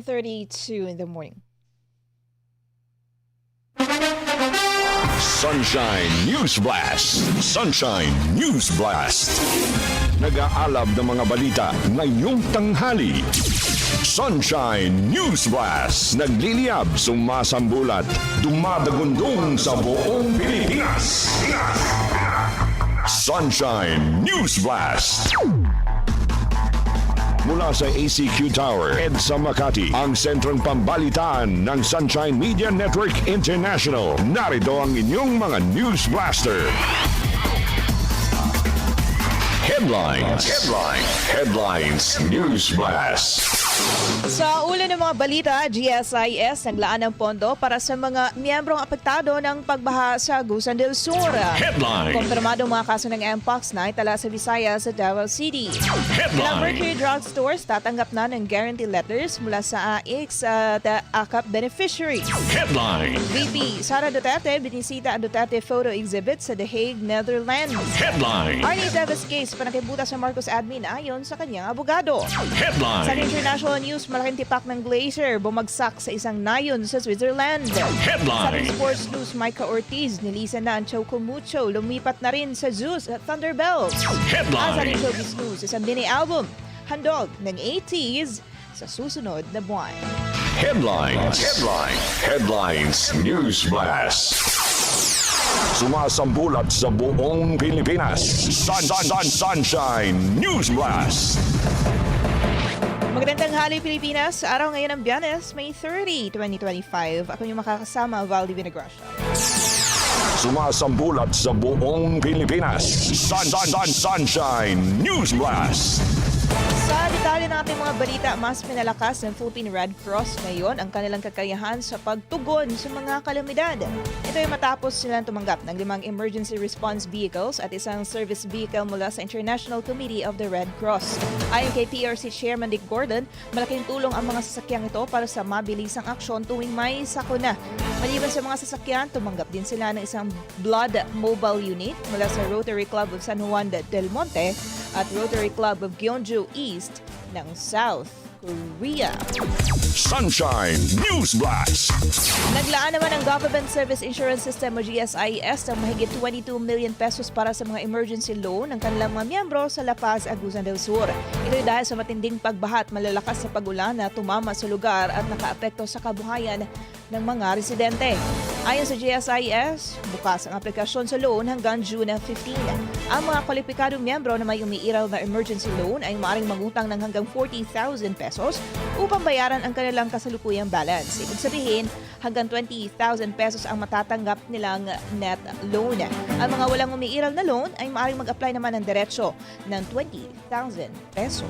7.32 in the morning. Sunshine News Blast! Sunshine News Blast! Nag-aalab ng mga balita ngayong tanghali. Sunshine News Blast! Nagliliyab, sumasambulat, dumadagundong sa buong Pilipinas! Sunshine News Blast! Mula sa ACQ Tower, EDSA Makati, ang sentrong pambalitaan ng Sunshine Media Network International. Narito ang inyong mga News Blaster. Headlines. Headlines. Headlines. News Blast. Sa ulo ng mga balita, GSIS naglaan ng pondo para sa mga miyembrong apektado ng pagbaha sa Agusan del Sur. Headline. Kumpirmadong mga kaso ng Mpox na itala sa Visayas at Davao City. Headline. Mercury Drug Stores tatanggap na ng guarantee letters mula sa AIX at uh, AKAP beneficiaries. Headline. VP Sara Duterte binisita ang Duterte photo exhibit sa The Hague, Netherlands. Headline. Arnie Davis case panakibuta sa Marcos admin ayon sa kanyang abogado. Sa Headline. international news, malaking tipak ng glacier bumagsak sa isang nayon sa Switzerland. Sa Headline. sports news, Micah Ortiz, nilisan na ang Choco Mucho, lumipat na rin sa Zeus at Thunderbells. At sa Headline. showbiz news, isang mini album, handog ng 80s sa susunod na buwan. Headlines. Headline. Headlines. News Blast. Sumasambulat sa buong Pilipinas. Sun, sun, sun, Sunshine News Blast. Magandang tanghali Pilipinas, araw ngayon ng Biyernes, May 30, 2025. Ako yung makakasama, Valdi Vinagracia. Sumasambulat sa buong Pilipinas. Sun, sun, sun, Sunshine News Blast. Sa detalye natin mga balita, mas pinalakas ng Philippine Red Cross ngayon ang kanilang kakayahan sa pagtugon sa mga kalamidad. Ito ay matapos silang tumanggap ng limang emergency response vehicles at isang service vehicle mula sa International Committee of the Red Cross. Ayon kay PRC Chairman Dick Gordon, malaking tulong ang mga sasakyang ito para sa mabilisang aksyon tuwing may sakuna. Maliban sa mga sasakyan, tumanggap din sila ng isang blood mobile unit mula sa Rotary Club of San Juan del Monte at Rotary Club of Gyeongju East ng South Korea. Sunshine News Blast. Naglaan naman ang Government Service Insurance System o GSIS ng mahigit 22 million pesos para sa mga emergency loan ng kanilang mga miyembro sa La Paz, Agusan del Sur. Ito ay dahil sa matinding pagbaha at malalakas sa pagulan na tumama sa lugar at nakaapekto sa kabuhayan ng mga residente. Ayon sa GSIS, bukas ang aplikasyon sa loan hanggang June 15. Ang mga kwalipikadong miyembro na may umiiral na emergency loan ay maaaring mangutang ng hanggang 40,000 pesos upang bayaran ang kanilang kasalukuyang balance. Ibig sabihin, hanggang 20,000 pesos ang matatanggap nilang net loan. Ang mga walang umiiral na loan ay maaaring mag-apply naman ng diretsyo ng 20,000 pesos.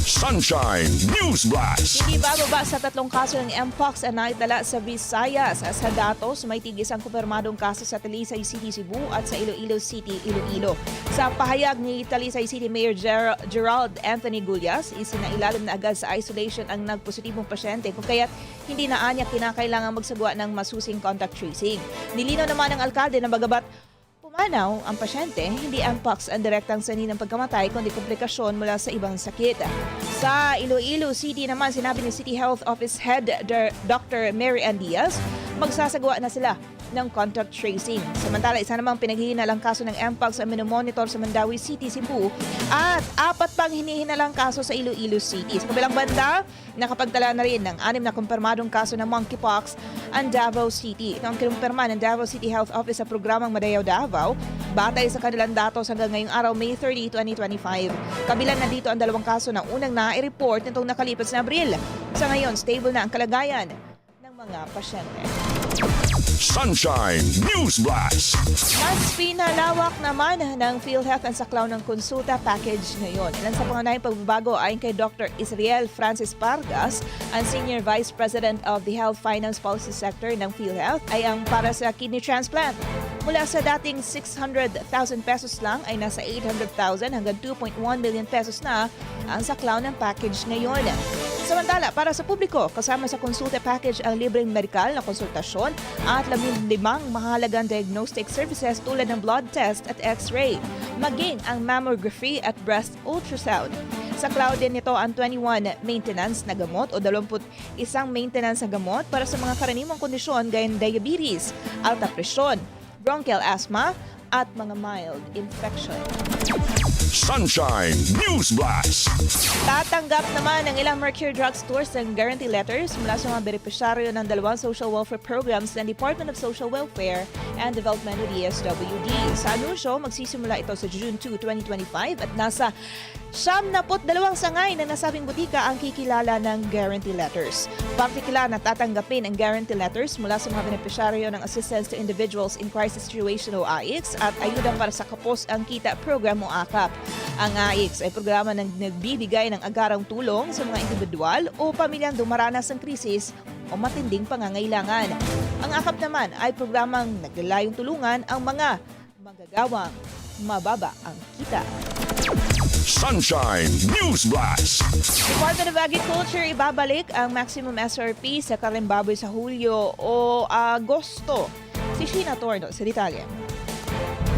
Sunshine News Blast. Hindi bababa sa tatlong kaso ng Mpox ang naitala sa Visayas. Sa datos, may tigis ang kumpirmadong kaso sa Talisay City, Cebu at sa Iloilo City, Iloilo. Sa pahayag ni Talisay City Mayor Ger- Gerald Anthony Gullas, isinailalim na agad sa isolation ang nagpositibong pasyente kung kaya't hindi na anya kinakailangan magsagawa ng masusing contact tracing. Nilinaw naman ng alkalde na bagabat Pumanaw ang pasyente, hindi ang pox ang direktang sanhi ng pagkamatay kundi komplikasyon mula sa ibang sakit. Sa Iloilo City naman, sinabi ni City Health Office Head. Dr. Mary Ann Diaz, magsasagawa na sila ng contact tracing. Samantala, isa namang pinaghihinalang kaso ng Mpox ang minomonitor sa Mandawi City, Cebu at apat pang hinihinalang kaso sa Iloilo City. Sa kabilang banda, nakapagtala na rin ng anim na kumpirmadong kaso ng monkeypox ang Davao City. Ito ang kinumpirma ng Davao City Health Office sa programang Madayaw Davao batay sa kanilang datos hanggang ngayong araw, May 30, 2025. Kabilang na dito ang dalawang kaso na unang na-report nitong nakalipas na Abril. Sa ngayon, stable na ang kalagayan ng mga pasyente. Sunshine News Blast. Mas pinalawak naman ng PhilHealth ang saklaw ng konsulta package ngayon. Ilan sa pangunahing pagbabago ayon kay Dr. Israel Francis Vargas, ang Senior Vice President of the Health Finance Policy Sector ng PhilHealth, ay ang para sa kidney transplant. Mula sa dating 600,000 pesos lang ay nasa 800,000 hanggang 2.1 million pesos na ang saklaw ng package ngayon. Samantala, para sa publiko, kasama sa konsulta package ang libreng medikal na konsultasyon at limang mahalagang diagnostic services tulad ng blood test at x-ray, maging ang mammography at breast ultrasound. Sa cloud din nito ang 21 maintenance na gamot o 21 maintenance na gamot para sa mga karaniwang kondisyon gaya ng diabetes, alta presyon, bronchial asthma, at mga mild infection. Sunshine News Blast. Tatanggap naman ng ilang Mercure Drug Stores ng guarantee letters mula sa mga benepisyaryo ng dalawang social welfare programs ng Department of Social Welfare and Development o DSWD. Sa anunsyo, magsisimula ito sa June 2, 2025 at nasa Siyam na dalawang sangay na nasabing butika ang kikilala ng guarantee letters. Partikular na tatanggapin ang guarantee letters mula sa mga benepisyaryo ng Assistance to Individuals in Crisis Situation o AICS at ayuda para sa kapos ang kita program o AKAP. Ang AICS ay programa na nagbibigay ng agarang tulong sa mga individual o pamilyang dumaranas ng krisis o matinding pangangailangan. Ang AKAP naman ay programang naglalayong tulungan ang mga magagawang mababa ang kita. Sunshine News Blast. Department of Agriculture ibabalik ang maximum SRP sa kalimbaboy sa Hulyo o Agosto. Si Sheena Torno sa detalye.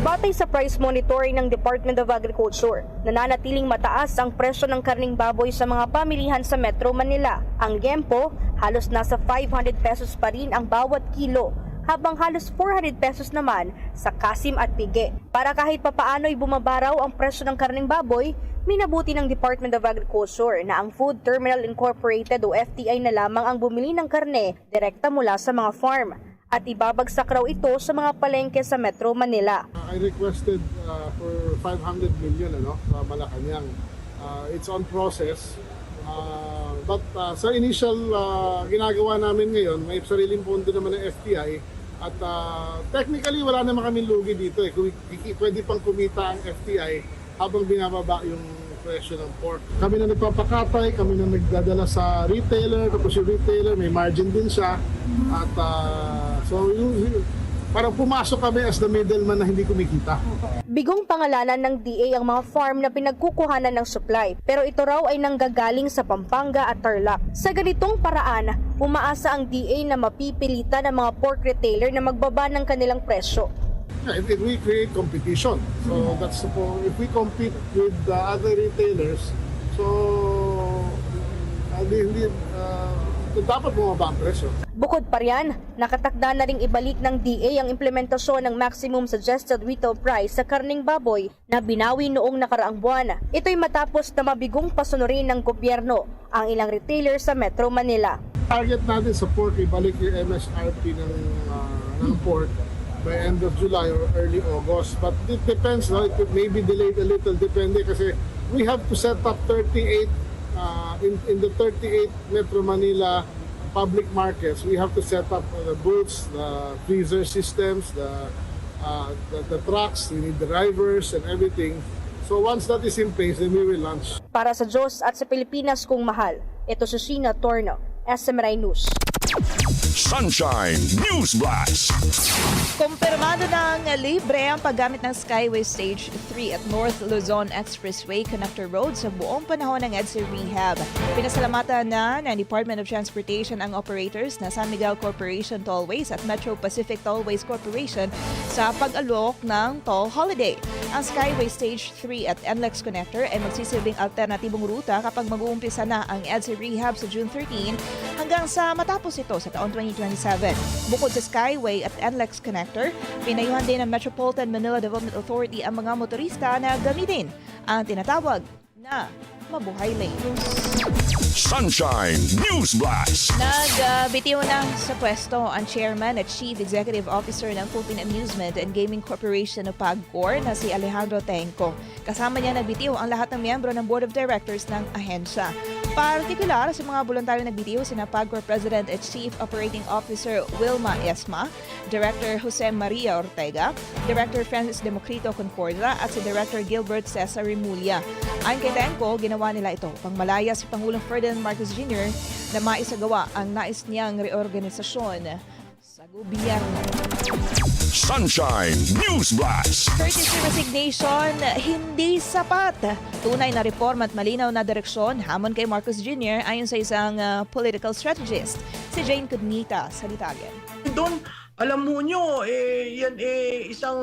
Batay sa price monitoring ng Department of Agriculture, nananatiling mataas ang presyo ng karning baboy sa mga pamilihan sa Metro Manila. Ang Gempo, halos nasa 500 pesos pa rin ang bawat kilo, habang halos 400 pesos naman sa Kasim at Pige. Para kahit papaano'y bumabaraw ang presyo ng karning baboy, minabuti ng Department of Agriculture na ang Food Terminal Incorporated o FTI na lamang ang bumili ng karne direkta mula sa mga farm at ibabagsak raw ito sa mga palengke sa Metro Manila. I requested uh, for 500 million ano sa Malacanang. Uh, it's on process. Uh, but uh, sa initial uh, ginagawa namin ngayon, may sariling pondo naman ng FTI at uh, technically wala naman kami lugi dito eh. Pwede pang kumita ang FTI habang binababa yung presyo ng pork. Kami na nagpapakatay, kami na nagdadala sa retailer, tapos yung retailer may margin din siya. At uh, so yung, yung- parang pumasok kami as the middleman na hindi kumikita. Bigong pangalanan ng DA ang mga farm na pinagkukuhanan ng supply, pero ito raw ay nanggagaling sa Pampanga at Tarlac. Sa ganitong paraan, umaasa ang DA na mapipilitan ng mga pork retailer na magbaba ng kanilang presyo. Yeah, it, it will create competition. So that's the po- if we compete with the other retailers, so uh, hindi, uh, dapat bumaba ang presyo. Bukod pa riyan, nakatakda na ring ibalik ng DA ang implementasyon ng maximum suggested retail price sa karning baboy na binawi noong nakaraang buwan. Ito'y matapos na mabigong pasunurin ng gobyerno ang ilang retailer sa Metro Manila. Target natin sa pork, ibalik yung MSRP ng, uh, ng pork by end of July or early August. But it depends, no? it may be delayed a little, depende kasi we have to set up 38 uh, in, in the 38 Metro Manila public markets, we have to set up the booths, the freezer systems, the, uh, the, the trucks, we need drivers and everything. So once that is in place, then we will launch. Para sa Diyos at sa Pilipinas kung mahal, ito si Sheena Torno, SMRI News. Sunshine News Blast. Kumpirmado ng libre ang paggamit ng Skyway Stage 3 at North Luzon Expressway Connector Road sa buong panahon ng EDSA Rehab. Pinasalamatan na ng Department of Transportation ang operators na San Miguel Corporation Tollways at Metro Pacific Tollways Corporation sa pag-alok ng toll holiday. Ang Skyway Stage 3 at NLEX Connector ay magsisilbing alternatibong ruta kapag mag-uumpisa na ang EDSA Rehab sa June 13 hanggang sa matapos ito sa taon 2027. Bukod sa Skyway at NLEX Connector, pinayuhan din ng Metropolitan Manila Development Authority ang mga motorista na gamitin ang tinatawag na mabuhay lanes. Sunshine News Blast. Nagbitiw na sa pwesto ang chairman at chief executive officer ng Philippine Amusement and Gaming Corporation o PAGCOR na si Alejandro Tenco. Kasama niya nagbitiw ang lahat ng miyembro ng board of directors ng ahensya. Partikular sa mga voluntaryo nagbitiw sina PAGCOR President at Chief Operating Officer Wilma Esma, Director Jose Maria Ortega, Director Francis Democrito Concorda at si Director Gilbert Cesar Remulla. Ayon kay Tenko, ginawa nila ito pang malaya si Pangulong Ferdinand Marcos Jr. na maisagawa ang nais niyang reorganisasyon sa gobyerno. Sunshine News Blast. Courtesy resignation, hindi sapat. Tunay na reforma at malinaw na direksyon hamon kay Marcos Jr. ayon sa isang uh, political strategist, si Jane Cudnita sa detalye. doon, alam mo nyo, eh, yan eh, isang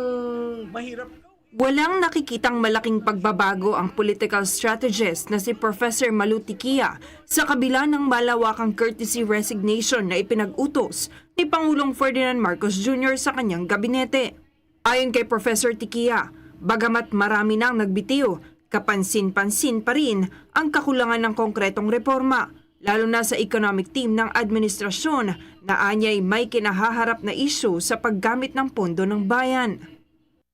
mahirap Walang nakikitang malaking pagbabago ang political strategist na si Professor Malutikia sa kabila ng malawakang courtesy resignation na ipinag-utos ni Pangulong Ferdinand Marcos Jr. sa kanyang gabinete. Ayon kay Professor Tikia, bagamat marami nang nagbitiw, kapansin-pansin pa rin ang kakulangan ng konkretong reforma, lalo na sa economic team ng administrasyon na anyay may kinahaharap na issue sa paggamit ng pondo ng bayan.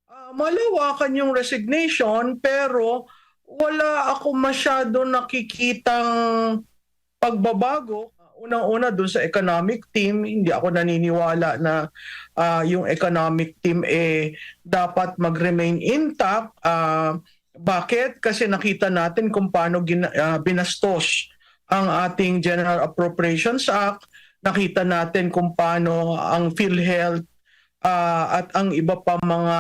Ah, malawakan yung resignation pero wala ako masyado nakikitang pagbabago. Unang-una doon sa economic team, hindi ako naniniwala na ah, yung economic team eh dapat mag-remain intact. Ah, bakit? Kasi nakita natin kung paano gina- ah, binastos ang ating General Appropriations Act. Nakita natin kung paano ang PhilHealth ah, at ang iba pa mga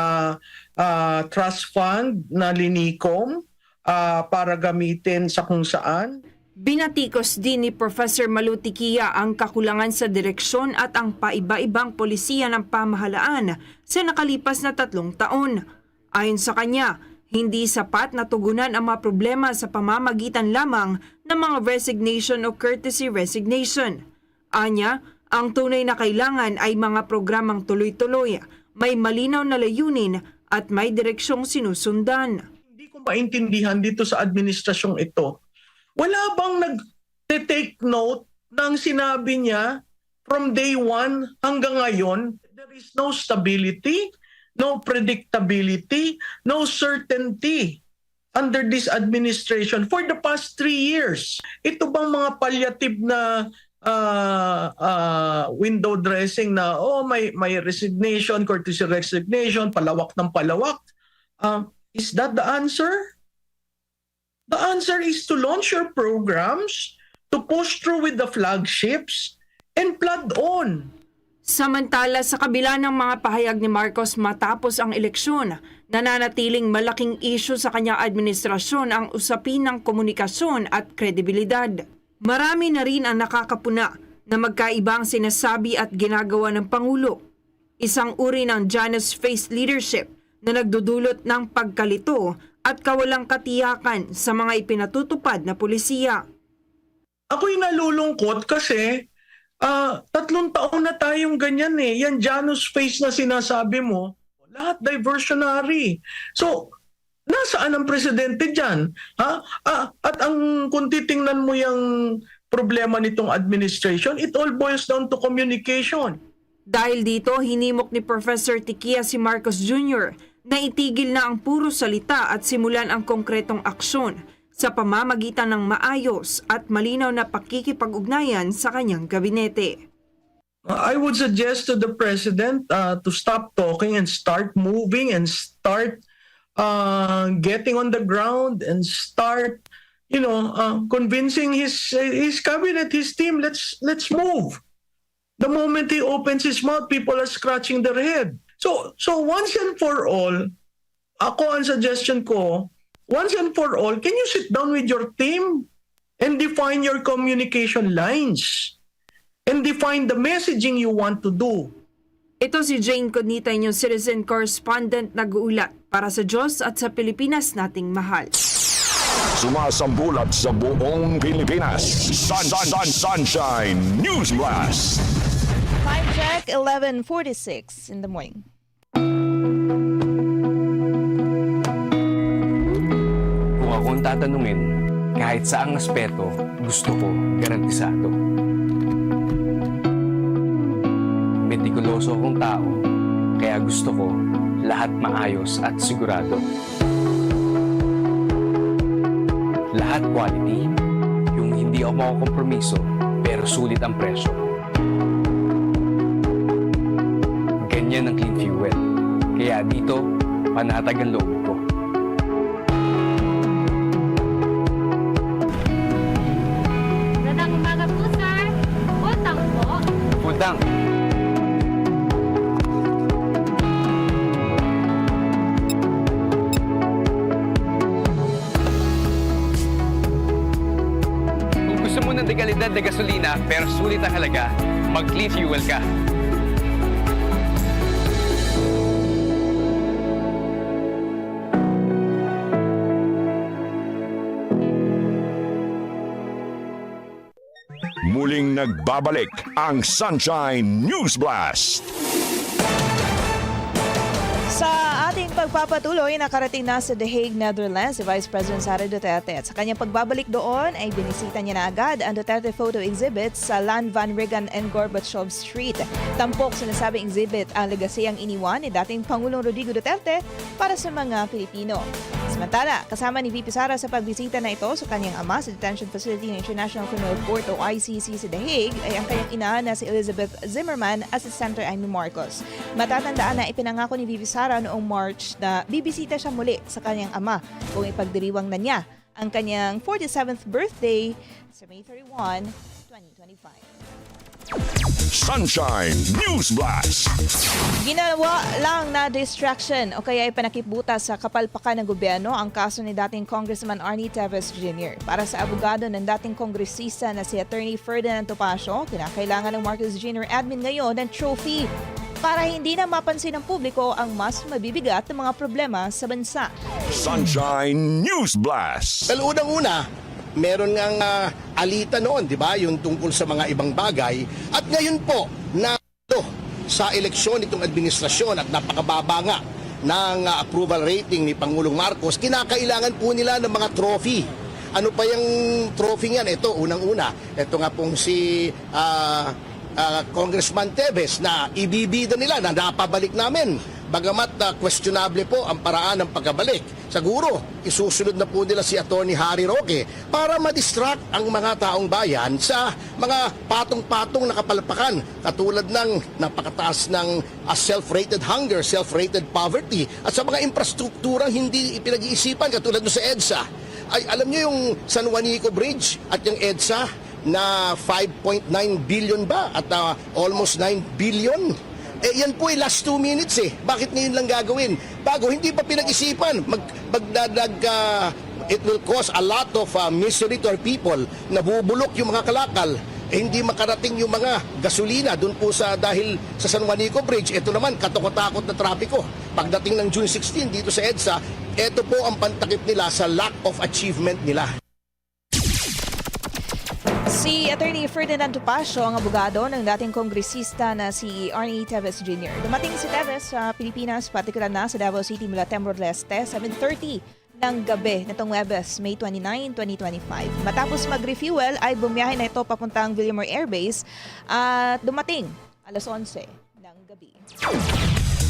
ah, trust fund na linikom ah, para gamitin sa kung saan. Binatikos din ni Professor Malutikia ang kakulangan sa direksyon at ang paiba-ibang polisiya ng pamahalaan sa nakalipas na tatlong taon. Ayon sa kanya, hindi sapat na tugunan ang mga problema sa pamamagitan lamang ng mga resignation o courtesy resignation. Anya, ang tunay na kailangan ay mga programang tuloy-tuloy, may malinaw na layunin at may direksyong sinusundan. Hindi ko maintindihan dito sa administrasyong ito. Wala bang nag-take note ng sinabi niya from day one hanggang ngayon? There is no stability, no predictability, no certainty under this administration for the past three years. Ito bang mga palliative na ah, ah, window dressing na oh may may resignation, courtesy resignation, palawak ng palawak. Ah, is that the answer? The answer is to launch your programs, to push through with the flagships, and plod on. Samantala sa kabila ng mga pahayag ni Marcos matapos ang eleksyon, nananatiling malaking issue sa kanyang administrasyon ang usapin ng komunikasyon at kredibilidad. Marami na rin ang nakakapuna na magkaibang sinasabi at ginagawa ng Pangulo. Isang uri ng Janus-faced leadership na nagdudulot ng pagkalito at kawalang katiyakan sa mga ipinatutupad na polisiya. Ako'y nalulungkot kasi ah, tatlong taon na tayong ganyan eh. Yan Janus face na sinasabi mo, lahat diversionary. So, nasaan ang presidente dyan? Ha? Ah, at ang kung titingnan mo yung problema nitong administration, it all boils down to communication. Dahil dito, hinimok ni Professor Tikia si Marcos Jr. na itigil na ang puro salita at simulan ang konkretong aksyon sa pamamagitan ng maayos at malinaw na pakikipag-ugnayan sa kanyang gabinete. I would suggest to the president uh, to stop talking and start moving and start uh, getting on the ground and start, you know, uh, convincing his his cabinet, his team. Let's let's move. The moment he opens his mouth, people are scratching their head. So so once and for all, ako ang suggestion ko, once and for all, can you sit down with your team and define your communication lines? and define the messaging you want to do. Ito si Jane Conita, inyong citizen correspondent nag-uulat para sa Diyos at sa Pilipinas nating mahal. Sumasambulat sa buong Pilipinas. Sun, sun, sun, Sunshine News Blast. Time check, 11.46 in the morning. Kung ako ang tatanungin, kahit saang aspeto, gusto ko garantisado. Metikuloso akong tao, kaya gusto ko lahat maayos at sigurado. Lahat quality, yung hindi ako makukompromiso, pero sulit ang presyo. Ganyan ang clean fuel. Kaya dito, panatag ang loob ko. Magandang umaga po, sir. Utang po. Putang! Kung gusto mo ng dekalidad na gasolina pero sulit ang halaga, mag-clean fuel ka. Muling nagbabalik ang Sunshine News Blast. Sa ating pagpapatuloy, nakarating na sa The Hague, Netherlands si Vice President Sara Duterte. At sa kanyang pagbabalik doon ay binisita niya na agad ang Duterte Photo Exhibit sa Lan Van Regan and Gorbachev Street. Tampok sinasabing exhibit ang legasiyang iniwan ni dating Pangulong Rodrigo Duterte para sa mga Pilipino. Samantala, kasama ni VP Sara sa pagbisita na ito sa kanyang ama sa detention facility ng International Criminal Court o ICC sa The Hague ay ang kanyang ina na si Elizabeth Zimmerman at si Senator Amy Marcos. Matatandaan na ipinangako ni VP Sara noong March na bibisita siya muli sa kanyang ama kung ipagdiriwang na niya ang kanyang 47th birthday sa May 31, 2025. Sunshine News Blast. Ginawa lang na distraction o kaya ipanakibutas sa kapalpakan ng gobyerno ang kaso ni dating Congressman Arnie Teves Jr. Para sa abogado ng dating kongresista na si Attorney Ferdinand Topacio, kinakailangan ng Marcos Jr. admin ngayon ng trophy para hindi na mapansin ng publiko ang mas mabibigat na mga problema sa bansa. Sunshine News Blast. Well, unang-una, meron ngang ah, alita noon, di ba? Yung tungkol sa mga ibang bagay. At ngayon po, na sa eleksyon itong administrasyon at napakababa nga ng ah, approval rating ni Pangulong Marcos, kinakailangan po nila ng mga trophy. Ano pa yung trophy niyan? Ito, unang-una. Ito nga pong si ah, ah, Congressman Tevez na ibibida nila na napabalik namin. Bagamat ah, questionable po ang paraan ng pagkabalik. Siguro, isusunod na po nila si Attorney Harry Roque para ma-distract ang mga taong bayan sa mga patong-patong na kapalpakan katulad ng napakataas ng ah, self-rated hunger, self-rated poverty at sa mga infrastrukturang hindi ipinag-iisipan katulad no sa EDSA. Ay, alam niyo yung San Juanico Bridge at yung EDSA na 5.9 billion ba at ah, almost 9 billion eh, yan po ay last two minutes eh. Bakit ngayon lang gagawin? Bago, hindi pa pinag-isipan. Mag, magdadag, ah, it will cause a lot of ah, misery to our people. Nabubulok yung mga kalakal. Eh, hindi makarating yung mga gasolina doon po sa dahil sa San Juanico Bridge. Ito naman, katakot-takot na trapiko. Pagdating ng June 16 dito sa EDSA, ito po ang pantakip nila sa lack of achievement nila. Si Attorney Ferdinand Topacio, ang abogado ng dating kongresista na si Arnie Teves Jr. Dumating si Teves sa Pilipinas, partikular na sa Davao City mula Timor-Leste, 7.30 ng gabi nitong Webes, May 29, 2025. Matapos mag-refuel ay bumiyahe na ito papuntang Villamor Air Base at dumating alas 11 ng gabi.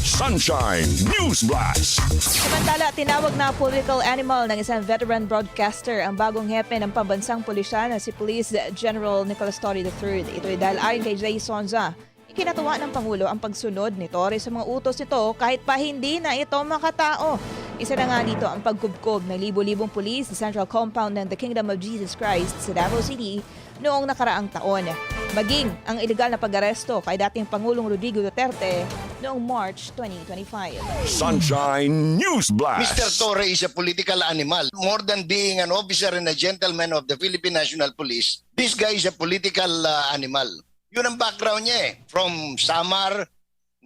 Sunshine News Blast. Samantala, tinawag na political animal ng isang veteran broadcaster ang bagong hepe ng pambansang pulisya na si Police General Nicholas Torre III. Ito ay dahil ayon kay Jay Sonza, ikinatuwa ng Pangulo ang pagsunod ni Torre sa mga utos nito kahit pa hindi na ito makatao. Isa na nga dito ang pagkubkob ng libo-libong pulis sa Central Compound ng The Kingdom of Jesus Christ sa Davao City noong nakaraang taon. Maging ang ilegal na pag-aresto kay dating Pangulong Rodrigo Duterte noong March 2025. Sunshine News Blast. Mr. Torre is a political animal. More than being an officer and a gentleman of the Philippine National Police, this guy is a political uh, animal. Yun ang background niya eh. From Samar,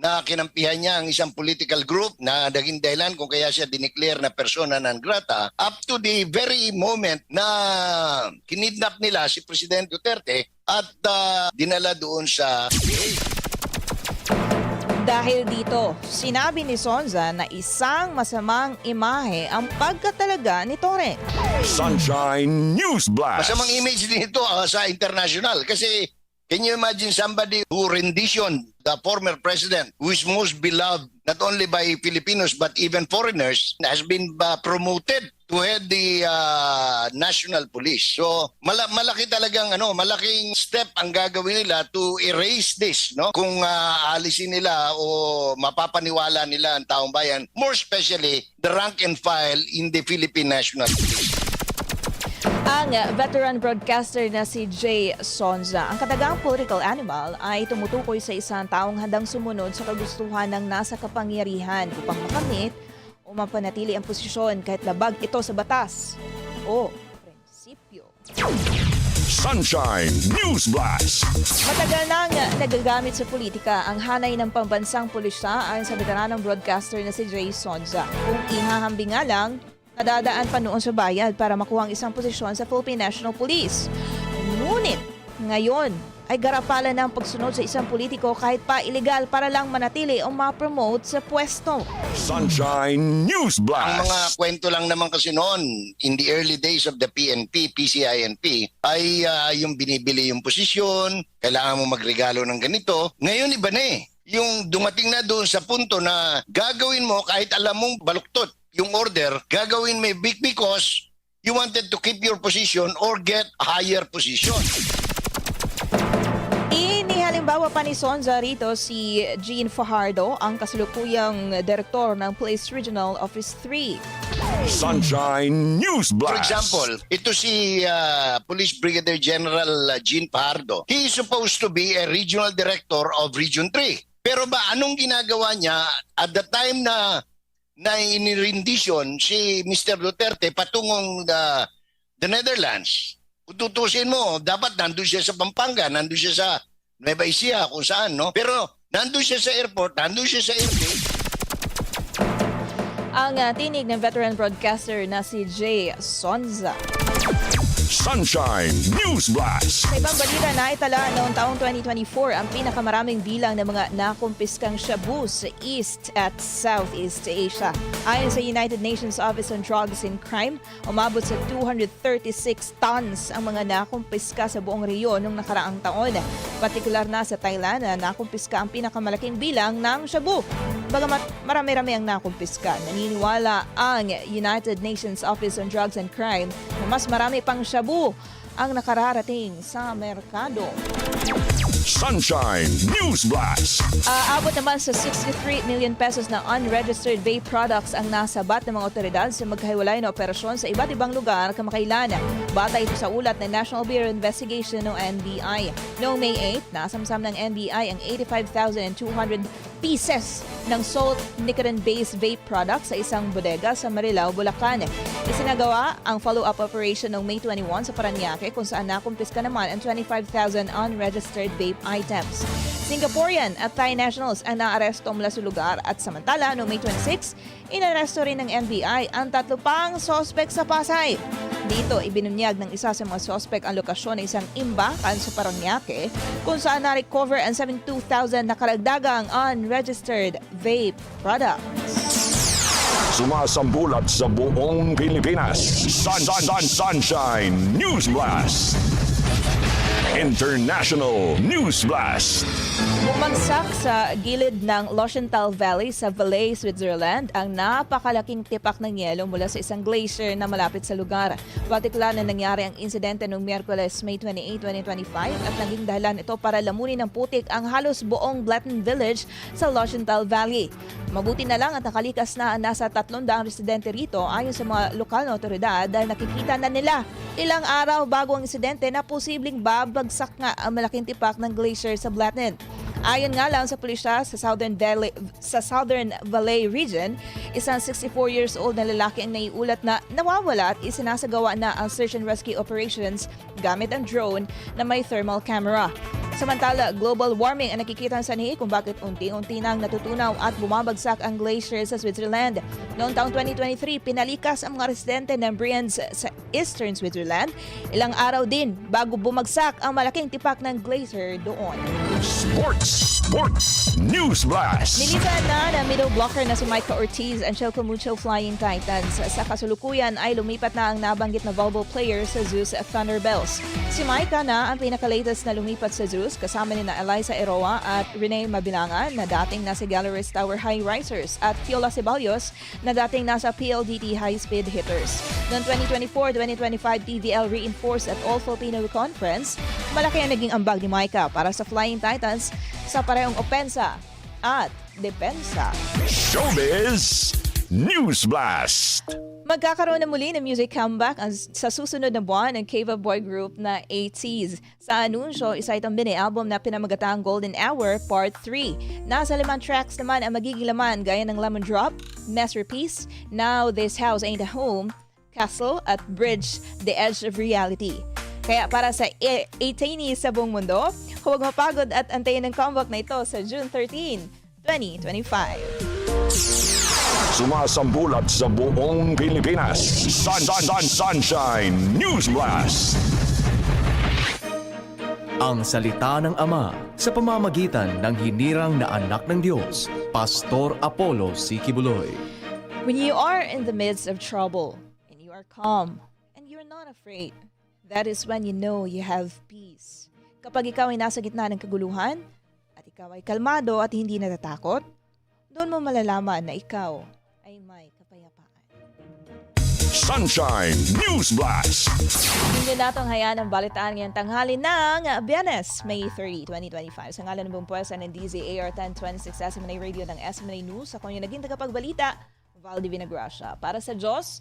na kinampihan niya ang isang political group na naging dahilan kung kaya siya dineclare na persona non grata up to the very moment na kinidnap nila si President Duterte at uh, dinala doon sa Dahil dito, sinabi ni Sonza na isang masamang imahe ang pagkatalaga ni Torre. Sunshine News Blast. Masamang image din ito ah, sa international kasi can you imagine somebody who rendition the former president, who is most beloved not only by Filipinos but even foreigners, has been uh, promoted to head the uh, national police. So mala- malaki talagang ano, malaking step ang gagawin nila to erase this, no? Kung uh, alisin nila o mapapaniwala nila ang taong bayan, more especially the rank and file in the Philippine National Police. Ang veteran broadcaster na si Jay Sonza, ang katagang political animal ay tumutukoy sa isang taong handang sumunod sa kagustuhan ng nasa kapangyarihan upang makamit o mapanatili ang posisyon kahit labag ito sa batas o prinsipyo. Sunshine News Blast. Matagal nang nagagamit sa politika ang hanay ng pambansang pulisya ayon sa veteranong broadcaster na si Jay Sonza. Kung ihahambing nga lang, nadadaan pa noon sa bayad para makuha ang isang posisyon sa Philippine National Police. Ngunit, ngayon, ay garapalan na ang pagsunod sa isang politiko kahit pa illegal para lang manatili o ma-promote sa pwesto. Sunshine News Ang Blast. mga kwento lang naman kasi noon, in the early days of the PNP, PCINP, ay ah, yung binibili yung posisyon, kailangan mo magregalo ng ganito. Ngayon iba na eh. Yung dumating na doon sa punto na gagawin mo kahit alam mong baluktot yung order, gagawin mo big because you wanted to keep your position or get a higher position. Inihalimbawa pa ni Sonza rito si Jean Fajardo, ang kasalukuyang direktor ng Police Regional Office 3. Sunshine News For Blast. example, ito si ah, Police Brigadier General ah, Jean Pardo. He is supposed to be a regional director of Region 3. Pero ba anong ginagawa niya at the time na na inirindisyon si Mr. Duterte patungong the, the Netherlands? Kung tutusin mo, dapat nandun siya sa Pampanga, nandun siya sa Nueva Ecija, kung saan, no? Pero nandun siya sa airport, nandun siya sa airport, Ang ah, tinig ng veteran broadcaster na si Jay Sonza. Sunshine News Blast. Sa ibang balita na itala noong taong 2024 ang pinakamaraming bilang ng mga nakumpiskang shabu sa East at Southeast Asia. Ayon sa United Nations Office on Drugs and Crime, umabot sa 236 tons ang mga nakumpiska sa buong rehiyon noong nakaraang taon. Partikular na sa Thailand na nakumpiska ang pinakamalaking bilang ng shabu. Bagamat marami-rami ang nakumpiska, naniniwala ang United Nations Office on Drugs and Crime na mas marami pang shabu ang nakararating sa merkado. Sunshine News Blast. Aabot naman sa 63 million pesos na unregistered vape products ang nasabat ng mga otoridad sa magkahiwalay na operasyon sa iba't ibang lugar kamakailan. Bata ito sa ulat ng National Bureau Investigation o NBI. Noong May 8, nasamsam ng NBI ang 85,200 pieces ng salt nicotine-based vape products sa isang bodega sa Marilao, Bulacan. Isinagawa ang follow-up operation noong May 21 sa Paranaque kung saan nakumpiska naman ang 25,000 unregistered vape items. Singaporean at Thai nationals ang naaresto mula sa lugar at samantala noong May 26, inaresto rin ng NBI ang tatlo pang sospek sa Pasay. Dito, ibinunyag ng isa sa mga sospek ang lokasyon ng isang imbakan sa Paranaque kung saan na-recover ang 72,000 na karagdagang unregistered vape products. Sumasambulat sa buong Pilipinas. Sun, sun, sun, Sunshine News Blast. International News Blast. Bumagsak sa gilid ng Lochenthal Valley sa Valais, Switzerland ang napakalaking tipak ng yelo mula sa isang glacier na malapit sa lugar. Partikular na nangyari ang insidente noong Miyerkules, May 28, 2025 at naging dahilan ito para lamunin ng putik ang halos buong Blatten Village sa Lochenthal Valley. Mabuti na lang at nakalikas na ang nasa 300 residente rito ayon sa mga lokal na otoridad dahil nakikita na nila ilang araw bago ang insidente na posibleng babagsak nga ang malaking tipak ng glacier sa Blatten. Ayon nga lang sa pulisya sa Southern Valley, sa Southern Valley region, isang 64 years old na lalaki ang naiulat na nawawala at isinasagawa na ang search and rescue operations gamit ang drone na may thermal camera. Samantala, global warming ang nakikita sa sanhi kung bakit unti-unti nang natutunaw at bumabagsak ang glacier sa Switzerland. Noong taong 2023, pinalikas ang mga residente ng Brienz sa eastern Switzerland. Ilang araw din bago bumagsak ang malaking tipak ng glacier doon. Sports! Sports! News Blast! Nilisan na ng middle blocker na si Micah Ortiz ang Chilco Mucho Flying Titans. Sa kasulukuyan ay lumipat na ang nabanggit na volleyball player sa Zeus Thunderbells. Si Micah na ang pinaka-latest na lumipat sa Zeus kasama ni na Eliza Eroa at Renee Mabilangan na dating nasa Galleries Tower High Risers at Fiola Ceballos na dating nasa PLDT High Speed Hitters. Noong 2024-2025 TVL reinforced at All Filipino Conference, malaki ang naging ambag ni Micah para sa Flying Titans sa parehong opensa at depensa. Showbiz News Blast! Magkakaroon na muli ng music comeback ang, sa susunod na buwan ng Cava Boy Group na 80s. Sa anunsyo, isa itong mini-album na pinamagatang Golden Hour Part 3. Nasa limang tracks naman ang magiging laman gaya ng Lemon Drop, Masterpiece, Now This House Ain't a Home, Castle at Bridge the Edge of Reality. Kaya para sa 18 sa buong mundo, huwag mapagod at antayin ang comeback na ito sa June 13, 2025. Sumasambulat sa buong Pilipinas. Sun, sun, sun, sunshine News Blast! Ang salita ng Ama sa pamamagitan ng hinirang na anak ng Diyos, Pastor Apollo C. Kibuloy. When you are in the midst of trouble and you are calm and you're not afraid, that is when you know you have peace. Kapag ikaw ay nasa gitna ng kaguluhan at ikaw ay kalmado at hindi natatakot, doon mo malalaman na ikaw ay may kapayapaan. Sunshine News Blast! Hindi natong hayaan ang balitaan ngayong tanghali ng Biyernes, May 30, 2025. Sa ngalan ng buong puwersa ng DZAR 1026 SMNA Radio ng SMNA News, ako yung naging tagapagbalita, Val Divina Gracia. Para sa Diyos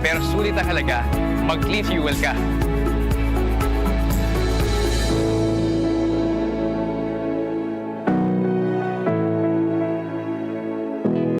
pero sulit ang halaga, mag-clean fuel ka.